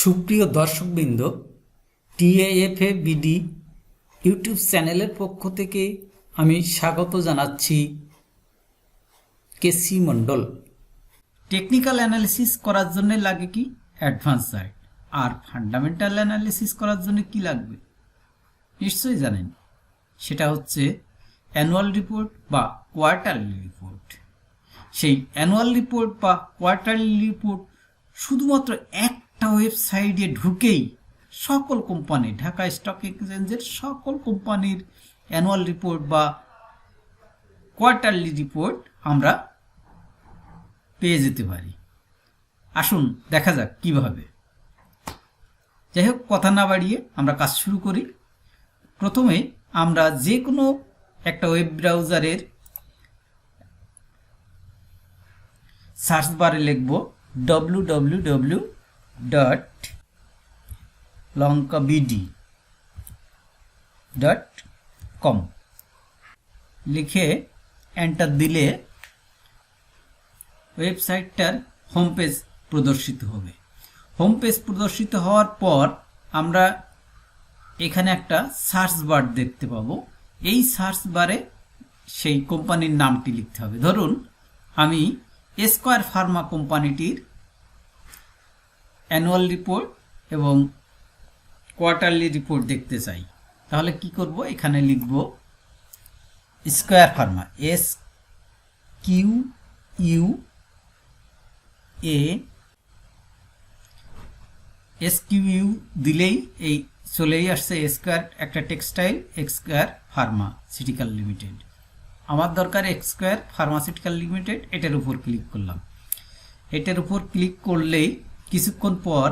সুপ্রিয় দর্শকবৃন্দ, টিএএফএ BD YouTube চ্যানেলের পক্ষ থেকে আমি স্বাগত জানাচ্ছি কেসি মণ্ডল। টেকনিক্যাল অ্যানালিসিস করার জন্য লাগে কি? অ্যাডভান্স সাইড আর ফান্ডামেন্টাল অ্যানালিসিস করার জন্য কি লাগবে? নিশ্চয়ই জানেন। সেটা হচ্ছে অ্যানুয়াল রিপোর্ট বা কোয়ার্টারলি রিপোর্ট। সেই অ্যানুয়াল রিপোর্ট বা কোয়ার্টারলি রিপোর্ট শুধুমাত্র একটা ওয়েবসাইটে ঢুকেই সকল কোম্পানি, ঢাকা স্টক এক্সচেঞ্জের সকল কোম্পানির অ্যানুয়াল রিপোর্ট বা কোয়ার্টারলি রিপোর্ট আমরা পেয়ে যেতে পারি। আসুন দেখা যাক কীভাবে। যাই হোক, কথা না বাড়িয়ে আমরা কাজ শুরু করি। প্রথমে আমরা যে কোনো একটা ওয়েব ব্রাউজারের সার্চ বারে লিখব W W W dot Lanka BD dot com লিখে এন্টার দিলে ওয়েবসাইটটার হোম পেজ প্রদর্শিত হবে। হোম পেজ প্রদর্শিত হওয়ার পর আমরা এখানে একটা সার্চ বার দেখতে পাবো। এই সার্চ বারে সেই কোম্পানির নামটি লিখতে হবে। ধরুন, আমি স্কোয়ার ফার্মা কোম্পানিটির অ্যানুয়াল রিপোর্ট এবং কোয়ার্টারলি রিপোর্ট দেখতে চাই। তাহলে কি করব? এখানে লিখব Square Pharma S Q U A S Q U দিলেই এই চলেই আসছে স্কোয়ার একটা টেক্সটাইল এক্সকোয়ার ফার্মাসিউটিক্যাল লিমিটেড আমার দরকার এক্সকোয়ার ফার্মাসিউটিক্যাল লিমিটেড এটার উপর ক্লিক করলাম। এটার উপর ক্লিক করলেই কিছুক্ষণ পর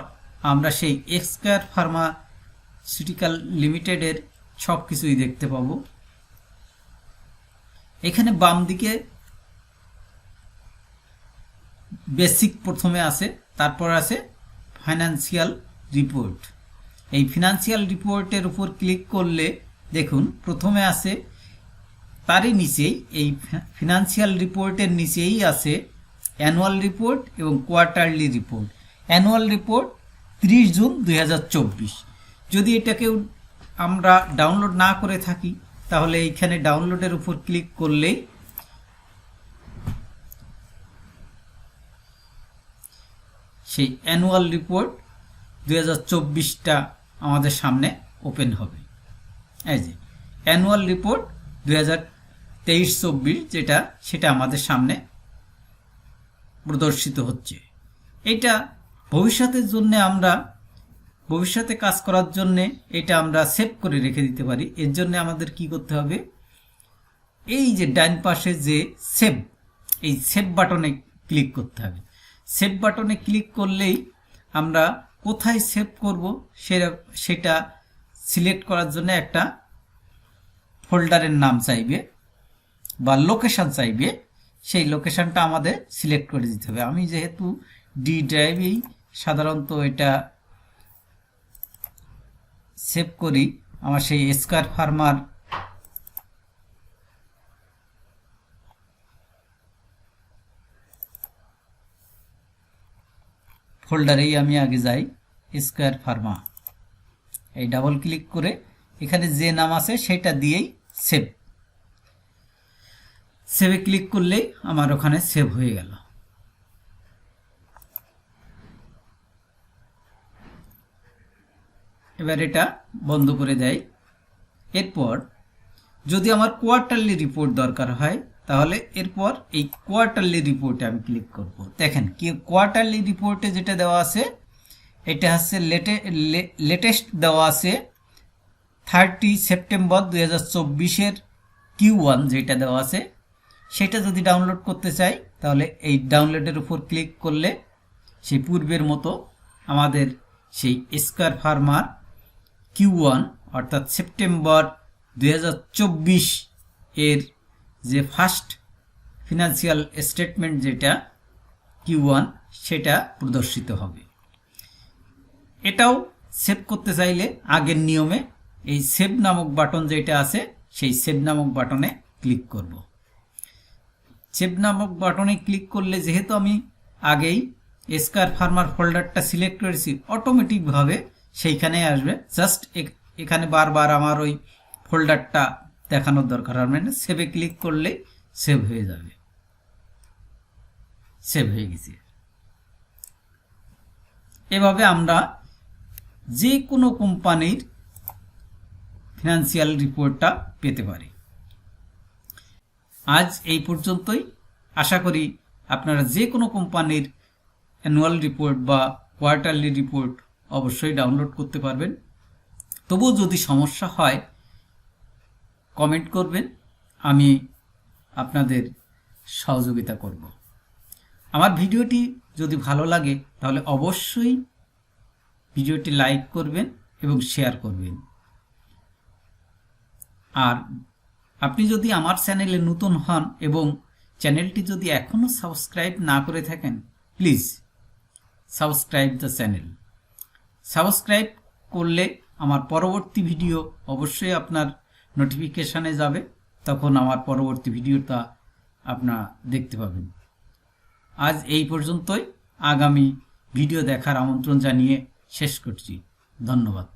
আমরা সেই এক্সকোয়ার ফার্মাসিউটিক্যাল লিমিটেডের সব কিছুই দেখতে পাবো। এখানে বাম দিকে বেসিক প্রথমে আছে, তারপর আছে ফাইন্যান্সিয়াল রিপোর্ট এই ফিনান্সিয়াল রিপোর্টের উপর ক্লিক করলে দেখুন, প্রথমে আছে, তারই নিচেই, এই ফিনান্সিয়াল রিপোর্টের নিচেই আছে অ্যানুয়াল রিপোর্ট এবং কোয়ার্টারলি রিপোর্ট অ্যানুয়াল রিপোর্ট ত্রিশ জুন দুই হাজার চব্বিশ। যদি এটাকেও আমরা ডাউনলোড না করে থাকি, তাহলে এইখানে ডাউনলোডের উপর ক্লিক করলেই সেই অ্যানুয়াল রিপোর্ট হাজার চব্বিশটা আমাদের সামনে ওপেন হবে। এই যে অ্যানুয়াল রিপোর্ট হাজার তেইশ চব্বিশ যেটা, সেটা আমাদের সামনে প্রদর্শিত হচ্ছে। এটা ভবিষ্যতের জন্য আমরা, ভবিষ্যতে কাজ করার জন্যে এটা আমরা সেভ করে রেখে দিতে পারি। এর জন্য আমাদের কি করতে হবে? এই যে ডাইন পাশে যে সেভ এই সেভ বাটনে ক্লিক করতে হবে। সেভ বাটনে ক্লিক করলেই আমরা কোথায় সেভ করব সেটা সিলেক্ট করার জন্য একটা ফোল্ডারের নাম চাইবে বা লোকেশান চাইবে। সেই লোকেশানটা আমাদের সিলেক্ট করে দিতে হবে। আমি যেহেতু ডি ড্রাইভেই সাধারণত এটা সেভ করি। আমার সেই স্কোয়ার ফার্মার ফোল্ডারেই আমি আগে যাই স্কোয়ার ফার্মা এই ডাবল ক্লিক করে এখানে যে নাম আছে সেটা দিয়েই সেভ সেভে ক্লিক করলেই আমার ওখানে সেভ হয়ে গেল। এবার এটা বন্ধ করে দেয়। এরপর যদি আমার কোয়ার্টারলি রিপোর্ট দরকার হয়, তাহলে এরপর এই কোয়ার্টারলি রিপোর্টে আমি ক্লিক করব। দেখেন কি কোয়ার্টারলি রিপোর্টে যেটা দেওয়া আছে, এটা হচ্ছে লেটে লেটেস্ট দেওয়া আছে থার্টি সেপ্টেম্বর দু হাজার চব্বিশের কিউ ওয়ান যেটা দেওয়া আছে। সেটা যদি ডাউনলোড করতে চাই, তাহলে এই ডাউনলোডের উপর ক্লিক করলে সেই পূর্বের মতো আমাদের সেই স্কোয়ার ফার্মার কিউ ওয়ান অর্থাৎ সেপ্টেম্বর দু হাজার চব্বিশ এর যে ফার্স্ট ফিনান্সিয়াল স্টেটমেন্ট যেটা কিউ ওয়ান সেটা প্রদর্শিত হবে। এটাও সেভ করতে চাইলে আগের নিয়মে এই সেভ নামক বাটন যেটা আছে, সেই সেভ নামক বাটনে ক্লিক করব। সেভ নামক বাটনে ক্লিক করলে যেহেতু আমি আগেই স্কার ফার্মার ফোল্ডারটা সিলেক্ট করেছি অটোমেটিকভাবে সেইখানে আসবে। জাস্ট এখানে বারবার আমার ওই ফোল্ডারটা দেখানোর দরকার। হবে না সেভে ক্লিক করলেই সেভ হয়ে যাবে। সেভ হয়ে গেছে। এভাবে আমরা যে কোনো কোম্পানির ফিনান্সিয়াল রিপোর্টটা পেতে পারি। আজ এই পর্যন্তই। আশা করি আপনারা যে কোনো কোম্পানির অ্যানুয়াল রিপোর্ট বা কোয়ার্টারলি রিপোর্ট অবশ্যই ডাউনলোড করতে পারবেন। তবুও যদি সমস্যা হয় কমেন্ট করবেন, আমি আপনাদের সহযোগিতা করব। আমার ভিডিওটি যদি ভালো লাগে, তাহলে অবশ্যই ভিডিওটি লাইক করবেন এবং শেয়ার করবেন। আর আপনি যদি আমার চ্যানেলে নতুন হন এবং চ্যানেলটি যদি এখনও সাবস্ক্রাইব না করে থাকেন please subscribe the channel subscribe করলে আমার পরবর্তী ভিডিও অবশ্যই আপনার নোটিফিকেশানে যাবে। তখন আমার পরবর্তী ভিডিওটা আপনার দেখতে পাবেন। আজ এই পর্যন্তই। আগামী ভিডিও দেখার আমন্ত্রণ জানিয়ে শেষ করছি। ধন্যবাদ।